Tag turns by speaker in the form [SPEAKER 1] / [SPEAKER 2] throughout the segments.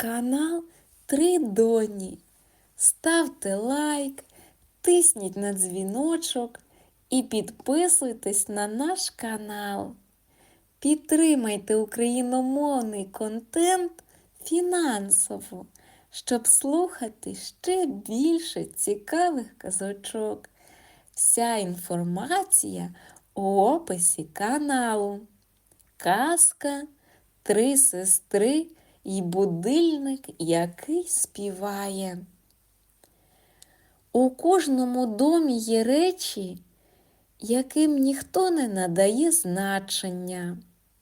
[SPEAKER 1] Канал Три Доні. Ставте лайк, тисніть на дзвіночок і підписуйтесь на наш канал. Підтримайте україномовний контент фінансово, щоб слухати ще більше цікавих казочок. Вся інформація у описі каналу. Казка, три сестри і будильник, який співає. У кожному домі є речі, яким ніхто не надає значення.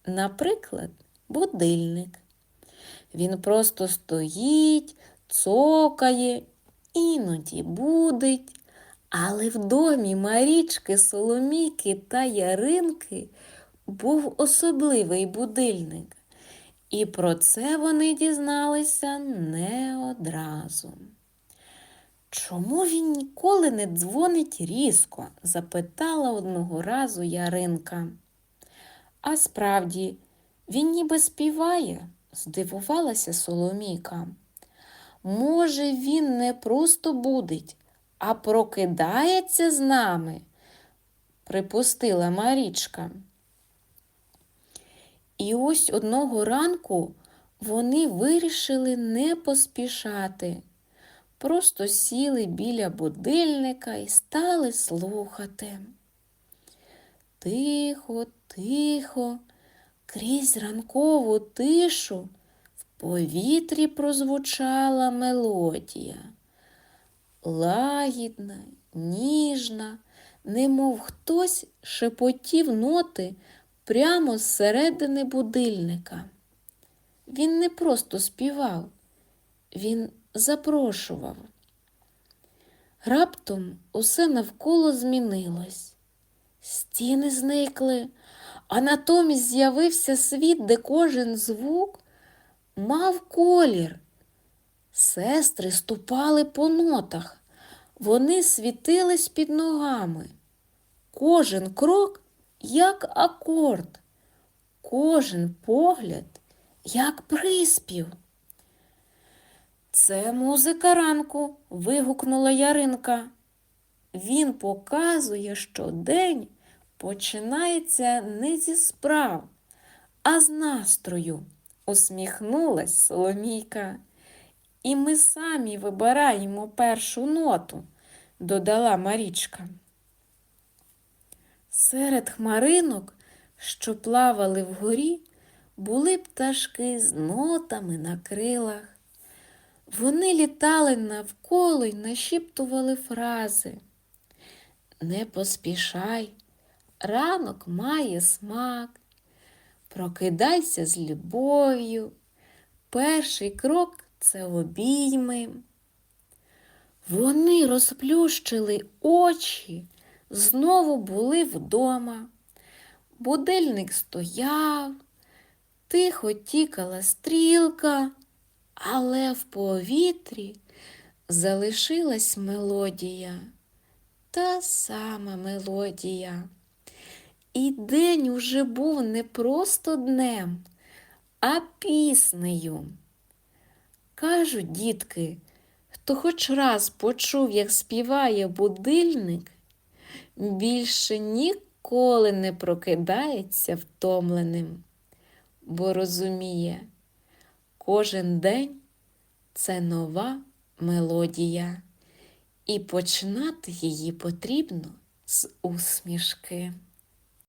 [SPEAKER 1] Наприклад, будильник. Він просто стоїть, цокає, іноді будить. Але в домі Марічки, Соломійки та Яринки був особливий будильник. І про це вони дізналися не одразу. Чому він ніколи не дзвонить різко? запитала одного разу Яринка. А справді, він ніби співає, здивувалася Соломійка. Може, він не просто будить, а прокидається з нами, припустила Марічка. І ось одного ранку вони вирішили не поспішати. Просто сіли біля будильника і стали слухати. Тихо, тихо, крізь ранкову тишу в повітрі прозвучала мелодія. Лагідна, ніжна, немов хтось шепотів ноти прямо зсередини будильника. Він не просто співав, він запрошував. Раптом усе навколо змінилось. Стіни зникли, а натомість з'явився світ, де кожен звук мав колір. Сестри ступали по нотах, вони світились під ногами. Кожен крок як акорд, кожен погляд як приспів. Це музика ранку, вигукнула Яринка. Він показує, що день починається не зі справ, а з настрою, усміхнулась Соломійка. І ми самі вибираємо першу ноту, додала Марічка. Серед хмаринок, що плавали вгорі, були пташки з нотами на крилах. Вони літали навколо й нашіптували фрази. Не поспішай, ранок має смак, прокидайся з любов'ю. Перший крок це обійми. Вони розплющили очі, знову були вдома. Будильник стояв, тихо тікала стрілка, але в повітрі залишилась мелодія, та сама мелодія. І день уже був не просто днем, а піснею. Кажуть, дітки, хто хоч раз почув, як співає будильник, більше ніколи не прокидається втомленим, бо розуміє, кожен день це нова мелодія, і починати її потрібно з усмішки.